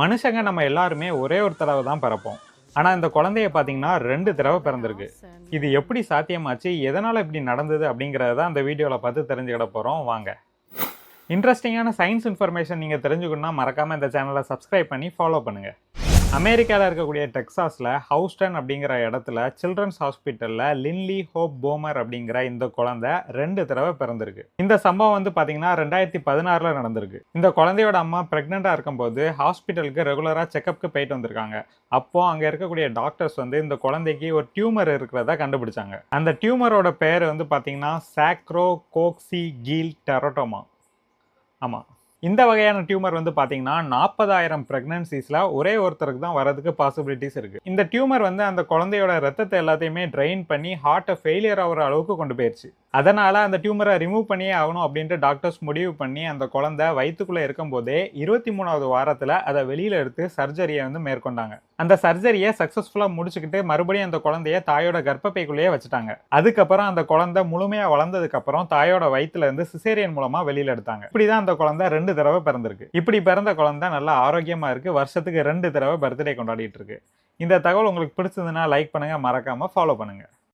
மனுஷங்க நம்ம எல்லாருமே ஒரே ஒரு தடவை தான் பிறப்போம். ஆனால் இந்த குழந்தைய பார்த்தீங்கன்னா ரெண்டு தடவை பிறந்திருக்கு. இது எப்படி சாத்தியமாச்சு? எதனால் இப்படி நடந்தது அப்படிங்கிறத தான் அந்த வீடியோவில் பார்த்து தெரிஞ்சுக்கிட போகிறோம் வாங்க. இன்ட்ரெஸ்டிங்கான சயின்ஸ் இன்ஃபர்மேஷன் நீங்கள் தெரிஞ்சுக்கணுன்னா மறக்காமல் இந்த சேனலை சப்ஸ்கிரைப் பண்ணி ஃபாலோ பண்ணுங்கள் அமெரிக்காவில் இருக்கக்கூடிய டெக்ஸாஸில் ஹவுஸ்டன் அப்படிங்கிற இடத்துல சில்ட்ரன்ஸ் ஹாஸ்பிட்டலில் லின்லி ஹோப் போமர் அப்படிங்கிற இந்த குழந்தை ரெண்டு தடவை பிறந்திருக்கு. இந்த சம்பவம் வந்து பார்த்தீங்கன்னா ரெண்டாயிரத்தி பதினாறில் நடந்திருக்கு. இந்த குழந்தையோட அம்மா ப்ரெக்னெண்ட்டாக இருக்கும்போது ஹாஸ்பிட்டலுக்கு ரெகுலராக செக்கப்க்கு போயிட்டு வந்திருக்காங்க. அப்போது அங்கே இருக்கக்கூடிய டாக்டர்ஸ் வந்து இந்த குழந்தைக்கு ஒரு டியூமர் இருக்கிறத கண்டுபிடிச்சாங்க. அந்த டியூமரோட பேர் வந்து பார்த்தீங்கன்னா சாக்ரோ கோக்சி கீல் டெரோட்டோமா ஆமாம் இந்த வகையான டியூமர் வந்து பார்த்தீங்கன்னா நாற்பதாயிரம் ப்ரெக்னன்சிஸில் ஒரே ஒருத்தருக்கு தான் வரதுக்கு பாசிபிலிட்டிஸ் இருக்குது இந்த டியூமர் வந்து அந்த குழந்தையோட ரத்தத்தை எல்லாத்தையுமே ட்ரைன் பண்ணி ஹார்ட்டை ஃபெயிலியர் ஆகிற அளவுக்கு கொண்டு போயிடுச்சு அதனால் அந்த டியூமரை ரிமூவ் பண்ணியே ஆகணும் அப்படின்ட்டு டாக்டர்ஸ் முடிவு பண்ணி அந்த குழந்தை வயிற்றுக்குள்ளே இருக்கும்போதே இருபத்தி மூணாவது வாரத்தில் அதை வெளியில் எடுத்து சர்ஜரியை வந்து மேற்கொண்டாங்க. அந்த சர்ஜரியை சக்ஸஸ்ஃபுல்லாக முடிச்சுக்கிட்டு மறுபடியும் அந்த குழந்தைய தாயோட கர்ப்பப்பைக்குள்ளேயே வச்சுட்டாங்க. அதுக்கப்புறம் அந்த குழந்தை முழுமையாக வளர்ந்ததுக்கப்புறம் தாயோட வயிற்றுலேருந்து சிசேரியன் மூலமாக வெளியில் எடுத்தாங்க. இப்படி தான் அந்த குழந்தை ரெண்டு தடவை பிறந்திருக்கு. இப்படி பிறந்த குழந்தை நல்லா ஆரோக்கியமாக இருக்குது வருஷத்துக்கு ரெண்டு தடவை பர்த்டே கொண்டாடிட்டு இருக்கு. இந்த தகவல் உங்களுக்கு பிடிச்சதுன்னா லைக் பண்ணுங்கள் மறக்காமல் ஃபாலோ பண்ணுங்கள்